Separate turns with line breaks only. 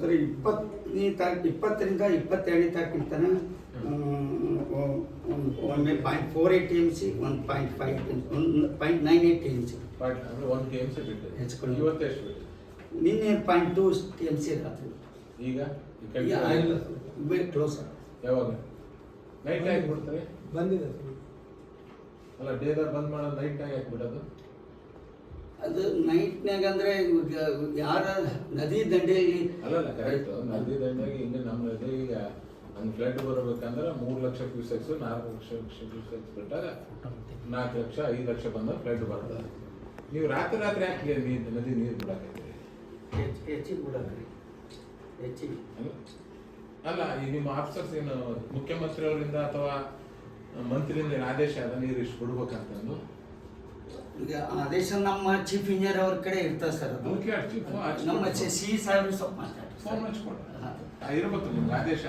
Sir ಇಪ್ಪತ್ತನೇ ತಾರೀಕು ಇಪ್ಪತ್ತರಿಂದ ಇಪ್ಪತ್ತೆರಡನೇ ತಾರೀಕಿನ ತನಕ ಒಮ್ಮೆ point four eight T M C one point five ಒಂದು point nine eight T M C
ಒಂದು ಕೆ ಎಂ ಸಿ ಬಿಟ್ಟಿದೆ.
ಹೆಚ್ಕೊಂಡು
ಇವತ್ತು ಎಷ್ಟು ಬಿಟ್ಟಿದೆ?
ನಿನ್ನೆ point two T M C ರಾತ್ರಿ.
ಈಗ?
ಕ್ಲೋಸ್
ಯಾವಾಗ? ನೈಟ್ ಯಾಕೆ ಬಿಡ್ತಾರೆ
ಬಂದಿದೆ ಸರ್.
ಅಲ್ಲ ಡೇದಾಗ ಬಂದ್ ಮಾಡೋದು ನೈಟ್ ಯಾಕೆ ಬಿಡೋದು?
ಅದು ನೈಟ್ನಾಗ ಅಂದ್ರೆ ಯಾರ ನದಿ ದಂಡೆಯಲ್ಲಿ
ಅಲ್ಲಲ್ಲ ಕರೆಕ್ಟ್ ನದಿ ದಂಡೆಗೆ ಇಲ್ಲಿ ನಮ್ಮ ನದಿ ಈಗ ಒಂದು ಫ್ಲಡ್ ಬರಬೇಕಂದ್ರೆ ಮೂರು ಲಕ್ಷ ಕ್ಯೂಸೆಕ್ಸ್ ನಾಲ್ಕು ಲಕ್ಷ ಕ್ಯೂಸೆಕ್ಸ್ ಬಿಟ್ಟಾಗ ನಾಲ್ಕು ಲಕ್ಷ ಐದು ಲಕ್ಷ ಬಂದ ಫ್ಲಡ್ ಬರ್ತದೆ. ನೀವು ರಾತ್ರಿ ರಾತ್ರಿ ಯಾಕೆ ನೀರು ನದಿ ನೀರು ಬಿಡಾಕತ್ತೀರಿ?
ಹೆಚ್ಚು ಹೆಚ್ಚಿಗೆ ಬಿಡೋದ್ರಿ ಹೆಚ್ಚಿಗೆ.
ಅಲ್ಲ? ಅಲ್ಲ ಈ ನಿಮ್ಮ ಆಫೀಸರ್ಸ್ ಏನು ಮುಖ್ಯಮಂತ್ರಿ ಅವರಿಂದ ಅಥವಾ ಮಂತ್ರಿಯಿಂದ ಏನು ಆದೇಶ ಅದ ನೀರು ಇಷ್ಟು ಬಿಡ್ಬೇಕಂತಂದು?
ಈಗ ಆದೇಶ ನಮ್ಮ ಚೀಫ್ ಇಂಜಿನಿಯರ್ ಅವ್ರ ಕಡೆ ಇರ್ತದೆ ಸರ್ ಅದು. ನಮ್ಮ ಸಿ ಸಾಹೇಬ್ರು ಸ್ವಲ್ಪ ಮಾತಾಡ್ತೀವಿ
ಫೋನ್ ಇರ್ಬೇಕು ನಿಮ್ಗೆ ಆದೇಶ